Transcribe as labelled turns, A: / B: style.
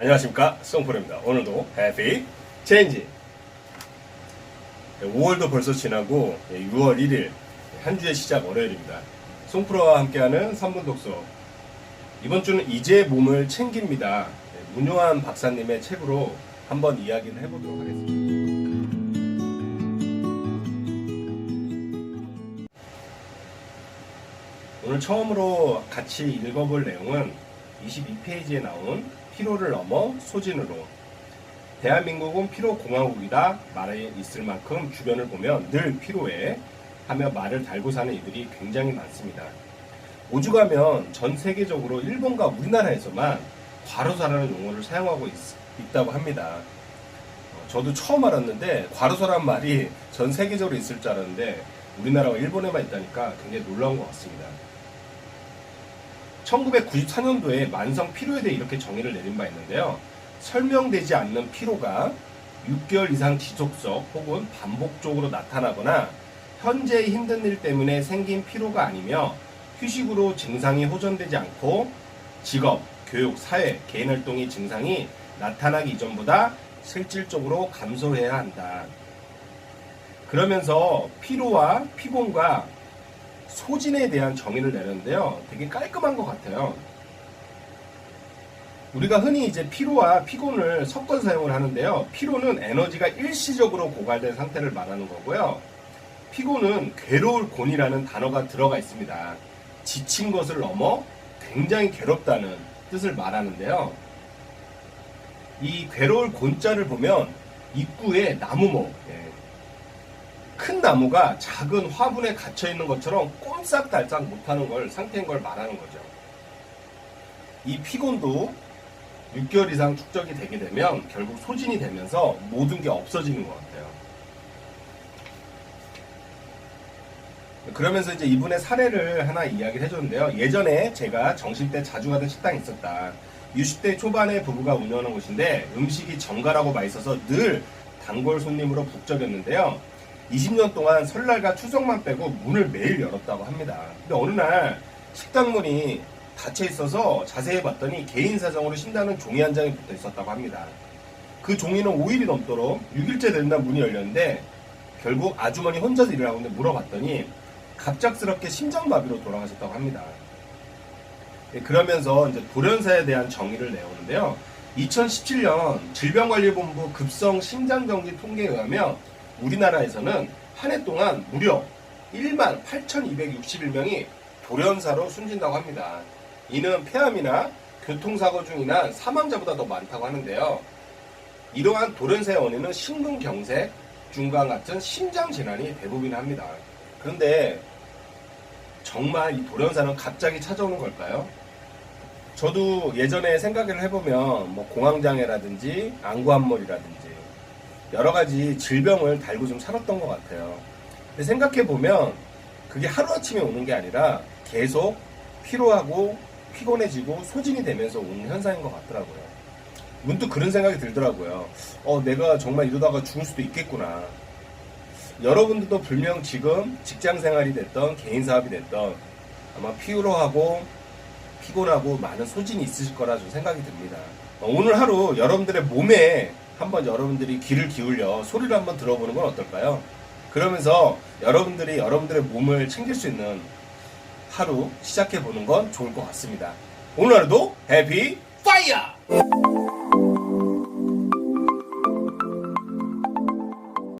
A: 안녕하십니까 송프로입니다. 오늘도 해피 체인지 5월도 벌써 지나고 6월 1일 한 주의 시작 월요일입니다. 송프로와 함께하는 3분 독서 이번 주는 이제 몸을 챙깁니다. 문요한 박사님의 책으로 한번 이야기를 해보도록 하겠습니다. 오늘 처음으로 같이 읽어볼 내용은 22페이지에 나온 피로를 넘어 소진으로 대한민국은 피로공화국이다 말에 있을 만큼 주변을 보면 늘 피로해 하며 말을 달고 사는 이들이 굉장히 많습니다. 오죽하면 전 세계적으로 일본과 우리나라에서만 과로사라는 용어를 사용하고 있, 다고 합니다. 어, 저도 처음 알았는데 과로사란 말이 전 세계적으로 있을 줄 알았는데 우리나라와 일본에만 있다니까 굉장히 놀라운 것 같습니다. 1994년도에 만성 피로에 대해 이렇게 정의를 내린 바 있는데요. 설명되지 않는 피로가 6개월 이상 지속적 혹은 반복적으로 나타나거나 현재의 힘든 일 때문에 생긴 피로가 아니며 휴식으로 증상이 호전되지 않고 직업, 교육, 사회, 개인 활동의 증상이 나타나기 이전보다 실질적으로 감소해야 한다. 그러면서 피로와 피곤과 소진에 대한 정의를 내렸는데요. 되게 깔끔한 것 같아요. 우리가 흔히 이제 피로와 피곤을 섞어서 사용을 하는데요. 피로는 에너지가 일시적으로 고갈된 상태를 말하는 거고요. 피곤은 괴로울 곤이라는 단어가 들어가 있습니다. 지친 것을 넘어 굉장히 괴롭다는 뜻을 말하는데요. 이 괴로울 곤자를 보면 입구에 나무목, 예, 큰 나무가 작은 화분에 갇혀 있는 것처럼 꼼짝달싹 못하는 걸 상태인 걸 말하는 거죠. 이 피곤도 6개월 이상 축적이 되게 되면 결국 소진이 되면서 모든 게 없어지는 것 같아요. 그러면서 이제 이분의 사례를 하나 이야기를 해줬는데요. 예전에 제가 정신 때 자주 가던 식당이 있었다. 60대 초반의 부부가 운영하는 곳인데 음식이 정갈하고 맛있어서 늘 단골 손님으로 북적였는데요. 20년 동안 설날과 추석만 빼고 문을 매일 열었다고 합니다. 근데 어느 날 식당 문이 닫혀 있어서 자세히 봤더니 개인 사정으로 쉰다는 종이 한 장이 붙어 있었다고 합니다. 그 종이는 5일이 넘도록 6일째 된다 문이 열렸는데 결국 아주머니 혼자서 일을 하고 있는데 물어봤더니 갑작스럽게 심장마비로 돌아가셨다고 합니다. 예, 그러면서 이제 돌연사에 대한 정의를 내오는데요. 2017년 질병관리본부 급성 심장정지 통계에 의하면 우리나라에서는 한 해 동안 무려 1만 8,261명이 돌연사로 숨진다고 합니다. 이는 폐암이나 교통사고 중 인한 사망자보다 더 많다고 하는데요. 이러한 돌연사의 원인은 심근경색, 중간 같은 심장 질환이 대부분 합니다. 그런데 정말 이 돌연사는 갑자기 찾아오는 걸까요? 저도 예전에 생각을 해보면 뭐 공황장애라든지 안구함몰이라든지 여러 가지 질병을 달고 좀 살았던 것 같아요. 근데 생각해 보면 그게 하루아침에 오는 게 아니라 계속 피로하고 피곤해지고 소진이 되면서 오는 현상인 것 같더라고요. 문득 그런 생각이 들더라고요. 어, 내가 정말 이러다가 죽을 수도 있겠구나. 여러분들도 분명 지금 직장 생활이 됐던 개인 사업이 됐던 아마 피로하고 피곤하고 많은 소진이 있으실 거라 좀 생각이 듭니다. 어, 오늘 하루 여러분들의 몸에 한번 여러분들이 귀를 기울여 소리를 한번 들어보는 건 어떨까요? 그러면서 여러분들이 여러분들의 몸을 챙길 수 있는 하루 시작해 보는 건 좋을 것 같습니다. 오늘 하루도 해피 파이어!